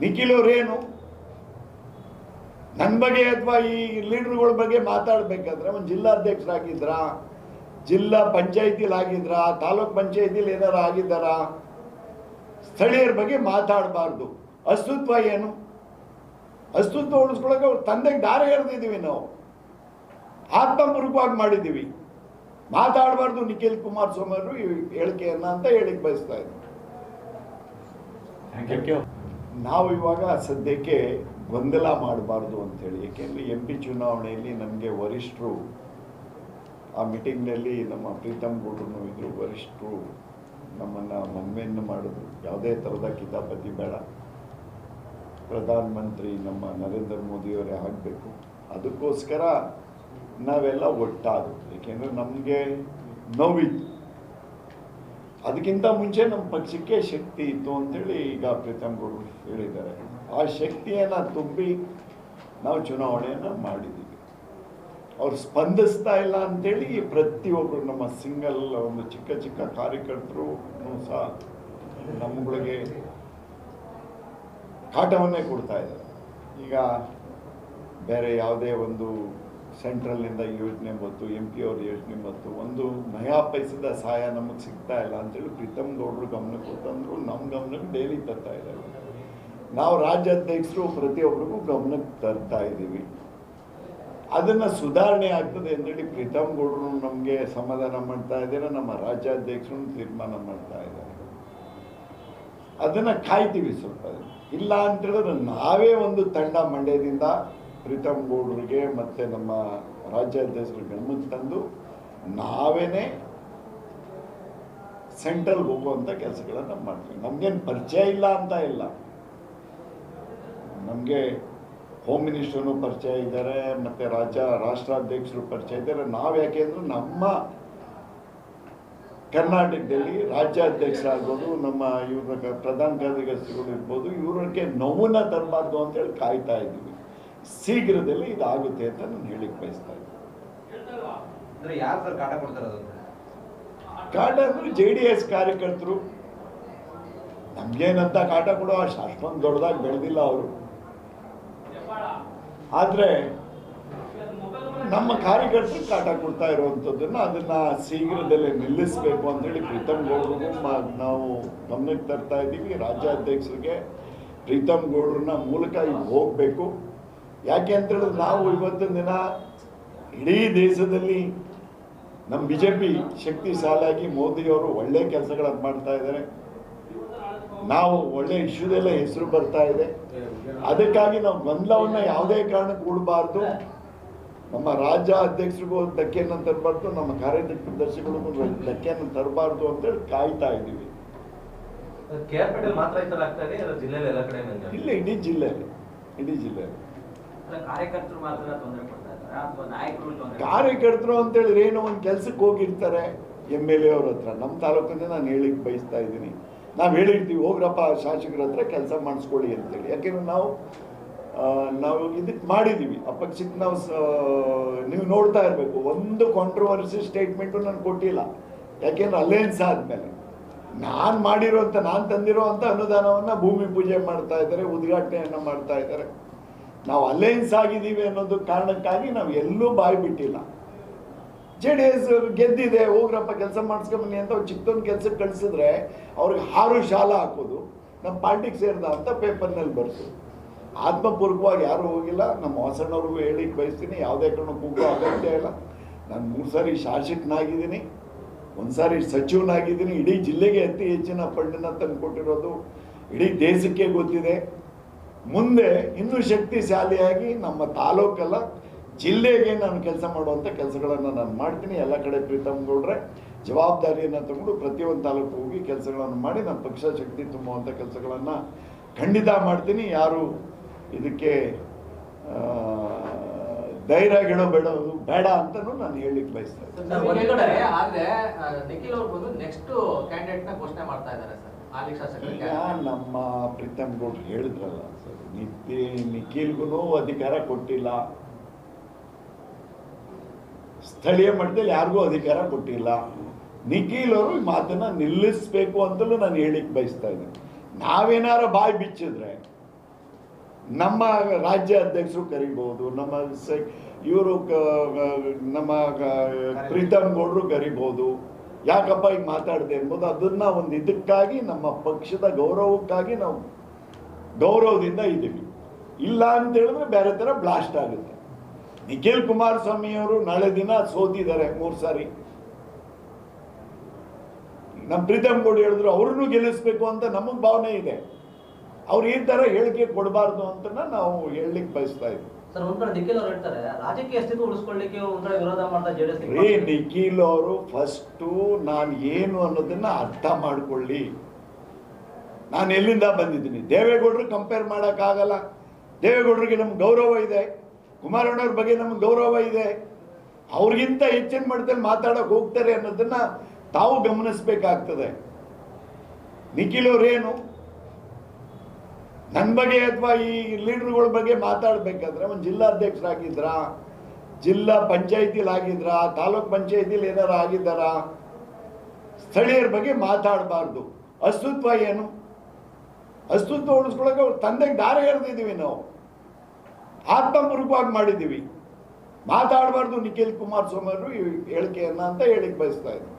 ನಿಖಿಲ್ ಅವ್ರೇನು ನನ್ನ ಬಗ್ಗೆ ಅಥವಾ ಈ ಲೀಡರ್ಗಳ ಬಗ್ಗೆ ಮಾತಾಡ್ಬೇಕಾದ್ರೆ ಒಂದು ಜಿಲ್ಲಾಧ್ಯಕ್ಷರಾಗಿದ್ರಾ ಜಿಲ್ಲಾ ಪಂಚಾಯತಿಲಿ ಆಗಿದ್ರಾ? ತಾಲೂಕ್ ಪಂಚಾಯತಿಲಿ ಏನಾರು ಆಗಿದ್ದಾರಾ? ಸ್ಥಳೀಯರ ಬಗ್ಗೆ ಮಾತಾಡಬಾರ್ದು. ಅಸ್ತಿತ್ವ ಏನು? ಅಸ್ತಿತ್ವ ಉಳಿಸ್ಕೊಳಕ್ಕೆ ಅವ್ರ ತಂದೆಗೆ ದಾರಿ ಎರೆದಿದ್ದೀವಿ ನಾವು. ಆತ್ಮಪೂರ್ವಕವಾಗಿ ಮಾಡಿದ್ದೀವಿ ಮಾತಾಡಬಾರ್ದು ನಿಖಿಲ್ ಕುಮಾರಸ್ವಾಮಿ ಅವರು ಹೇಳಿಕೆಯನ್ನ ಅಂತ ಹೇಳಿಕ್ ಬಯಸ್ತಾ ಥ್ಯಾಂಕ್ ಯು ನಾವು ಇವಾಗ ಸದ್ಯಕ್ಕೆ ಗೊಂದಲ ಮಾಡಬಾರ್ದು ಅಂತೇಳಿ ಏಕೆಂದರೆ ಎಂ ಪಿ ಚುನಾವಣೆಯಲ್ಲಿ ನಮಗೆ ವರಿಷ್ಠರು ಆ ಮೀಟಿಂಗ್ನಲ್ಲಿ ನಮ್ಮ ಪ್ರೀತಮ್ ಗೌಡ್ರು ಇದ್ದರು ವರಿಷ್ಠರು ನಮ್ಮನ್ನು ಮನವಿಯನ್ನು ಮಾಡಿದ್ರು. ಯಾವುದೇ ಥರದ ಕಿತಾಪತಿ ಬೇಡ. ಪ್ರಧಾನಮಂತ್ರಿ ನಮ್ಮ ನರೇಂದ್ರ ಮೋದಿಯವರೇ ಆಗಬೇಕು. ಅದಕ್ಕೋಸ್ಕರ ನಾವೆಲ್ಲ ಒಟ್ಟಾಗುತ್ತೆ ಏಕೆಂದರೆ ನಮಗೆ ನೋವಿತ್ತು. ಅದಕ್ಕಿಂತ ಮುಂಚೆ ನಮ್ಮ ಪಕ್ಷಕ್ಕೆ ಶಕ್ತಿ ಇತ್ತು ಅಂತೇಳಿ ಈಗ ಪ್ರೀತಮ್ ಗೌಡ್ರು ಹೇಳಿದ್ದಾರೆ. ಆ ಶಕ್ತಿಯನ್ನು ತುಂಬಿ ನಾವು ಚುನಾವಣೆಯನ್ನು ಮಾಡಿದ್ದೀವಿ. ಅವ್ರು ಸ್ಪಂದಿಸ್ತಾ ಇಲ್ಲ ಅಂತೇಳಿ ಪ್ರತಿಯೊಬ್ಬರು ನಮ್ಮ ಸಿಂಗಲ್ ಒಂದು ಚಿಕ್ಕ ಚಿಕ್ಕ ಕಾರ್ಯಕರ್ತರು ಸಹ ನಮ್ಮಗಳಿಗೆ ಕಾಟವನ್ನೇ ಕೊಡ್ತಾ ಇದ್ದಾರೆ. ಈಗ ಬೇರೆ ಯಾವುದೇ ಒಂದು ಸೆಂಟ್ರಲ್ನಿಂದ ಯೋಜನೆ ಬಂತು ಎಂ ಪಿ ಅವ್ರ ಯೋಜನೆ ಬಂತು. ಒಂದು ನಯಾ ಪೈಸದ ಸಹಾಯ ನಮಗೆ ಸಿಗ್ತಾ ಇಲ್ಲ ಅಂತೇಳಿ ಪ್ರೀತಮ್ ಗೌಡರು ಗಮನಕ್ಕೆ ತಂದರು. ನಮ್ಮ ಗಮನಕ್ಕೆ ಡೈಲಿ ತರ್ತಾ ಇದ್ದಾರೆ. ನಾವು ರಾಜ್ಯಾಧ್ಯಕ್ಷರು ಪ್ರತಿಯೊಬ್ಬರಿಗೂ ಗಮನಕ್ಕೆ ತರ್ತಾ ಇದ್ದೀವಿ. ಅದನ್ನು ಸುಧಾರಣೆ ಆಗ್ತದೆ ಅಂತೇಳಿ ಪ್ರೀತಮ್ ಗೌಡ್ರು ನಮಗೆ ಸಮಾಧಾನ ಮಾಡ್ತಾ ಇದ್ದಾರೆ. ನಮ್ಮ ರಾಜ್ಯಾಧ್ಯಕ್ಷರು ತೀರ್ಮಾನ ಮಾಡ್ತಾ ಇದ್ದಾರೆ. ಅದನ್ನು ಕಾಯ್ತೀವಿ ಸ್ವಲ್ಪ. ಇಲ್ಲ ಅಂತೇಳಿದ್ರೆ ನಾವೇ ಒಂದು ತಂಡ ಮಂಡ್ಯದಿಂದ ಪ್ರೀತಮ್ ಗೌಡ್ರಿಗೆ ಮತ್ತು ನಮ್ಮ ರಾಜ್ಯಾಧ್ಯಕ್ಷರು ಗಮನಕ್ಕೆ ತಂದು ನಾವೇನೇ ಸೆಂಟ್ರಲ್ಗೆ ಹೋಗುವಂಥ ಕೆಲಸಗಳನ್ನು ಮಾಡ್ತೀವಿ. ನಮಗೇನು ಪರಿಚಯ ಇಲ್ಲ ಅಂತ ಇಲ್ಲ. ನಮಗೆ ಹೋಮ್ ಮಿನಿಸ್ಟರ್ನು ಪರಿಚಯ ಇದ್ದಾರೆ, ಮತ್ತು ರಾಜ್ಯ ರಾಷ್ಟ್ರಾಧ್ಯಕ್ಷರು ಪರಿಚಯ ಇದ್ದಾರೆ. ನಾವು ಯಾಕೆ ಅಂದ್ರೆ ನಮ್ಮ ಕರ್ನಾಟಕದಲ್ಲಿ ರಾಜ್ಯಾಧ್ಯಕ್ಷರಾಗ್ಬೋದು ನಮ್ಮ ಇವ್ರ ಪ್ರಧಾನ ಕಾರ್ಯದರ್ಶಿಗಳು ಇರ್ಬೋದು ಇವ್ರಿಗೆ ನೋವನ್ನ ತರಬಾರ್ದು ಅಂತೇಳಿ ಕಾಯ್ತಾ ಇದ್ದೀವಿ. ಶೀಘ್ರದಲ್ಲಿ ಇದಾಗುತ್ತೆ ಅಂತ ನಾನು ಹೇಳಿಕ್ ಬಯಸ್ತಾ ಇದ್ದೀನಿ. ಕಾಟ ಅಂದ್ರೆ ಜೆ ಡಿ ಎಸ್ ಕಾರ್ಯಕರ್ತರು. ನಮ್ಗೇನಂತ ಕಾಟ ಕೊಡೋ ಅಷ್ಟು ಅಷ್ಟೊಂದು ದೊಡ್ಡದಾಗಿ ಬೆಳೆದಿಲ್ಲ ಅವರು. ಆದರೆ ನಮ್ಮ ಕಾರ್ಯಕರ್ತರು ಕಾಟ ಕೊಡ್ತಾ ಇರುವಂಥದ್ದನ್ನು ಅದನ್ನ ಶೀಘ್ರದಲ್ಲೇ ನಿಲ್ಲಿಸಬೇಕು ಅಂತೇಳಿ ಪ್ರೀತಮ್ ಗೌಡ್ರಿಗೂ ಮ- ನಾವು ಗಮನಕ್ಕೆ ತರ್ತಾ ಇದ್ದೀವಿ. ರಾಜ್ಯಾಧ್ಯಕ್ಷರಿಗೆ ಪ್ರೀತಮ್ ಗೌಡ್ರನ್ನ ಮೂಲಕ ಈಗ ಹೋಗಬೇಕು. ಯಾಕೆ ಅಂತ ಹೇಳಿದ್ರೆ ನಾವು ಇವತ್ತಿನ ದಿನ ಇಡೀ ದೇಶದಲ್ಲಿ ನಮ್ಮ ಬಿ ಜೆ ಪಿ ಶಕ್ತಿಶಾಲಿಯಾಗಿ ಮೋದಿಯವರು ಒಳ್ಳೆ ಕೆಲಸಗಳನ್ನು ಮಾಡ್ತಾ ಇದ್ದಾರೆ. ನಾವು ಒಳ್ಳೆ ಇಶ್ಯೂದೆಲ್ಲ ಹೆಸರು ಬರ್ತಾ ಇದೆ. ಅದಕ್ಕಾಗಿ ನಾವು ಗೊಂದಲವನ್ನ ಯಾವುದೇ ಕಾರಣಕ್ಕೆ ಕೂಡಬಾರ್ದು ನಮ್ಮ ರಾಜ್ಯ ಅಧ್ಯಕ್ಷರಿಗೂ ಧಕ್ಕೆಯನ್ನು ತರಬಾರ್ದು ನಮ್ಮ ಕಾರ್ಯದರ್ಶಿಗಳಿಗೂ ಧಕ್ಕೆಯನ್ನು ತರಬಾರ್ದು ಅಂತೇಳಿ ಕಾಯ್ತಾ ಇದ್ದೀವಿ. ಇಲ್ಲ ಇಡೀ ಜಿಲ್ಲೆಯಲ್ಲಿ ಇಡೀ ಜಿಲ್ಲೆಯಲ್ಲಿ. ಅಲ್ಲ, ಕಾರ್ಯಕರ್ತರು ಮಾತ್ರ ತೊಂದರೆ ಕೊಡ್ತಾ ಇದ್ದಾರೆ, ಅಥವಾ ನಾಯಕರು ತೊಂದರೆ ಕಾರ್ಯಕರ್ತರು ಅಂತೇಳಿ ಏನೋ ಒಂದು ಕೆಲ್ಸಕ್ಕೆ ಹೋಗಿರ್ತಾರೆ ಎಂ ಎಲ್ ಎ ಅವ್ರ ಹತ್ರ. ನಮ್ಮ ತಾಲೂಕಿಂದ ನಾನು ಹೇಳಿಕ್ ಬಯಸ್ತಾ ಇದ್ದೀನಿ. ನಾವು ಹೇಳಿರ್ತೀವಿ, ಹೋಗ್ರಪ್ಪ ಶಾಸಕರ ಹತ್ರ ಕೆಲಸ ಮಾಡಿಸ್ಕೊಳ್ಳಿ ಅಂತೇಳಿ. ಯಾಕೆಂದ್ರೆ ನಾವು ನಾವು ಇದಕ್ಕೆ ಮಾಡಿದ್ದೀವಿ ಆ ನಾವು ನೀವು ನೋಡ್ತಾ ಇರಬೇಕು, ಒಂದು ಕಾಂಟ್ರವರ್ಸಿ ಸ್ಟೇಟ್ಮೆಂಟು ನಾನು ಕೊಟ್ಟಿಲ್ಲ. ಯಾಕೆಂದ್ರೆ ಅಲಯನ್ಸ್ ಆದಮೇಲೆ. ನಾನು ಅಂತ, ನಾನು ತಂದಿರೋ ಅಂಥ ಅನುದಾನವನ್ನು ಭೂಮಿ ಪೂಜೆ ಮಾಡ್ತಾ ಇದ್ದಾರೆ, ಉದ್ಘಾಟನೆಯನ್ನು ಮಾಡ್ತಾ ಇದ್ದಾರೆ. ನಾವು ಅಲೈನ್ಸ್ ಆಗಿದ್ದೀವಿ ಅನ್ನೋದು ಕಾರಣಕ್ಕಾಗಿ ನಾವು ಎಲ್ಲೂ ಬಾಯಿ ಬಿಟ್ಟಿಲ್ಲ. ಜೆ ಡಿ ಎಸ್ ಗೆದ್ದಿದೆ, ಹೋಗ್ರಪ್ಪ ಕೆಲಸ ಮಾಡಿಸ್ಕೊಂಬನ್ನಿ ಅಂತ ಅವ್ರು ಚಿಕ್ಕದೊಂದು ಕೆಲಸಕ್ಕೆ ಕಳಿಸಿದ್ರೆ ಅವ್ರಿಗೆ ಹಾರು ಶಾಲ ಹಾಕೋದು, ನಮ್ಮ ಪಾರ್ಟಿಗೆ ಸೇರಿದ ಅಂತ ಪೇಪರ್ನಲ್ಲಿ ಬರ್ತು. ಆತ್ಮಪೂರ್ವಕವಾಗಿ ಯಾರೂ ಹೋಗಿಲ್ಲ, ನಮ್ಮ ಹೊಸಣ್ಣವ್ರಿಗೂ ಹೇಳಿ ಬಯಸ್ತೀನಿ ಯಾವುದೇ ಕಾರಣಕ್ಕೂ ಕೂಗೋ ಅಗತ್ಯ ಇಲ್ಲ. ನಾನು ಮೂರು ಸಾರಿ ಶಾಸಕನಾಗಿದ್ದೀನಿ, ಒಂದು ಸಾರಿ ಸಚಿವನಾಗಿದ್ದೀನಿ, ಇಡೀ ಜಿಲ್ಲೆಗೆ ಅತಿ ಹೆಚ್ಚಿನ ಫಂಡನ್ನ ತಂದು ಕೊಟ್ಟಿರೋದು, ಇಡೀ ದೇಶಕ್ಕೆ ಗೊತ್ತಿದೆ. ಮುಂದೆ ಇನ್ನೂ ಶಕ್ತಿಶಾಲಿಯಾಗಿ ನಮ್ಮ ತಾಲೂಕಲ್ಲ ಜಿಲ್ಲೆಗೆ ನಾನು ಕೆಲಸ ಮಾಡುವಂಥ ಕೆಲಸಗಳನ್ನು ನಾನು ಮಾಡ್ತೀನಿ. ಎಲ್ಲ ಕಡೆ ಪ್ರೀತಮ್ ಗೌಡ್ರೆ, ಜವಾಬ್ದಾರಿಯನ್ನು ತಗೊಂಡು ಪ್ರತಿಯೊಂದು ತಾಲೂಕು ಹೋಗಿ ಕೆಲಸಗಳನ್ನು ಮಾಡಿ ನಮ್ಮ ಪಕ್ಷ ಶಕ್ತಿ ತುಂಬುವಂಥ ಕೆಲಸಗಳನ್ನು ಖಂಡಿತ ಮಾಡ್ತೀನಿ. ಯಾರು ಇದಕ್ಕೆ ಧೈರ್ಯ ಗಿಡ ಬೇಡ ಬೇಡ ಅಂತ ನಾನು ಇದ್ದಾರೆ ಬಯಸ್ತಾ ನಮ್ಮ ಪ್ರೀತಮ್ ಗೌಡ್ರು ಹೇಳಿದ್ರಲ್ಲ ಸರ್ ನಿತ್ಯ ನಿಖಿಲ್ಗೂ ಅಧಿಕಾರ ಕೊಟ್ಟಿಲ್ಲ. ಸ್ಥಳೀಯ ಮಟ್ಟದಲ್ಲಿ ಯಾರಿಗೂ ಅಧಿಕಾರ ಕೊಟ್ಟಿಲ್ಲ. ನಿಖಿಲ್ ಅವರು ಈ ಮಾತನ್ನ ನಿಲ್ಲಿಸ್ಬೇಕು ಅಂತಲೂ ನಾನು ಹೇಳಿಕ್ ಬಯಸ್ತಾ ಇದ್ದೀನಿ. ನಾವೇನಾರ ಬಾಯಿ ಬಿಚ್ಚಿದ್ರೆ ನಮ್ಮ ರಾಜ್ಯ ಅಧ್ಯಕ್ಷರು ಕರಿಬಹುದು ನಮ್ಮ ಇವರು ನಮ್ಮ ಪ್ರೀತಮ್ ಗೌಡ್ರು ಕರಿಬಹುದು ಯಾಕಪ್ಪ ಈಗ ಮಾತಾಡಿದೆ ಎಂಬುದು ಅದನ್ನ ಒಂದು ಇದಕ್ಕಾಗಿ, ನಮ್ಮ ಪಕ್ಷದ ಗೌರವಕ್ಕಾಗಿ ನಾವು ಗೌರವದಿಂದ ಇದ್ದೀವಿ. ಇಲ್ಲ ಅಂತ ಹೇಳಿದ್ರೆ ಬೇರೆ ಥರ ಬ್ಲಾಸ್ಟ್ ಆಗುತ್ತೆ. ನಿಖಿಲ್ ಕುಮಾರಸ್ವಾಮಿ ಅವರು ನಾಳೆ ದಿನ ಸೋತಿದ್ದಾರೆ ಮೂರು ಸಾರಿ. ನಮ್ಮ ಪ್ರೀತಮ್ ಗೌಡ್ ಹೇಳಿದ್ರು, ಅವ್ರನ್ನೂ ಗೆಲ್ಲಿಸ್ಬೇಕು ಅಂತ ನಮಗೆ ಭಾವನೆ ಇದೆ. ಅವ್ರು ಈ ಥರ ಹೇಳಿಕೆ ಕೊಡಬಾರ್ದು ಅಂತ ನಾವು ಹೇಳಲಿಕ್ಕೆ ಬಯಸ್ತಾ ಇದ್ವಿ ಸರ್ ಒಂದ್ ಕಡೆ ನಿಖಿಲ್ ಅವರು ಹೇಳ್ತಾರೆ ರಾಜಕೀಯ ಅಸ್ತಿತ್ವ ಉಳಿಸ್ಕೊಳ್ಳಿಕ್ಕೆ ಒಂದ್ ಕಡೆ ವಿರೋಧ ಮಾಡ್ತಾ ಜೆಡಿಎಸ್ ರೇ ನಿಖಿಲ್ ಅವರು ಫಸ್ಟು ನಾನು ಏನು ಅನ್ನೋದನ್ನ ಅರ್ಥ ಮಾಡ್ಕೊಳ್ಳಿ. ನಾನು ಎಲ್ಲಿಂದ ಬಂದಿದ್ದೀನಿ? ದೇವೇಗೌಡರು ಕಂಪೇರ್ ಮಾಡೋಕ್ಕಾಗಲ್ಲ. ದೇವೇಗೌಡರಿಗೆ ನಮ್ಗೆ ಗೌರವ ಇದೆ. ಕುಮಾರಣ್ಣವ್ರ ಬಗ್ಗೆ ನಮ್ಗೆ ಗೌರವ ಇದೆ. ಅವ್ರಿಗಿಂತ ಹೆಚ್ಚಿನ ಮಟ್ಟದಲ್ಲಿ ಮಾತಾಡೋಕೆ ಹೋಗ್ತಾರೆ ಅನ್ನೋದನ್ನ ತಾವು ಗಮನಿಸ್ಬೇಕಾಗ್ತದೆ. ನಿಖಿಲ್ ಅವ್ರೇನು ನನ್ನ ಬಗ್ಗೆ ಅಥವಾ ಈ ಲೀಡರ್ಗಳ ಬಗ್ಗೆ ಮಾತಾಡ್ಬೇಕಾದ್ರೆ ಒಂದು ಜಿಲ್ಲಾಧ್ಯಕ್ಷರಾಗಿದ್ರ ಜಿಲ್ಲಾ ಪಂಚಾಯತಿಲಿ ಆಗಿದ್ರ, ತಾಲೂಕ್ ಪಂಚಾಯತಿಲಿ ಏನಾರು ಆಗಿದ್ದಾರಾ? ಸ್ಥಳೀಯರ ಬಗ್ಗೆ ಮಾತಾಡಬಾರ್ದು. ಅಸ್ತಿತ್ವ ಏನು? ಅಸ್ತಿತ್ವ ಉಳಿಸ್ಕೊಳಕ್ಕೆ ಅವ್ರ ತಂದೆಗೆ ದಾರಿ ಎರೆದಿದ್ದೀವಿ ನಾವು. ಆತ್ಮಪೂರ್ವಕವಾಗಿ ಮಾಡಿದ್ದೀವಿ ಮಾತಾಡಬಾರ್ದು ನಿಖಿಲ್ ಕುಮಾರಸ್ವಾಮಿ ಅವರು ಹೇಳಿಕೆಯನ್ನ ಅಂತ ಹೇಳಿಕ್ ಬಯಸ್ತಾ ಇದ್ದೀನಿ.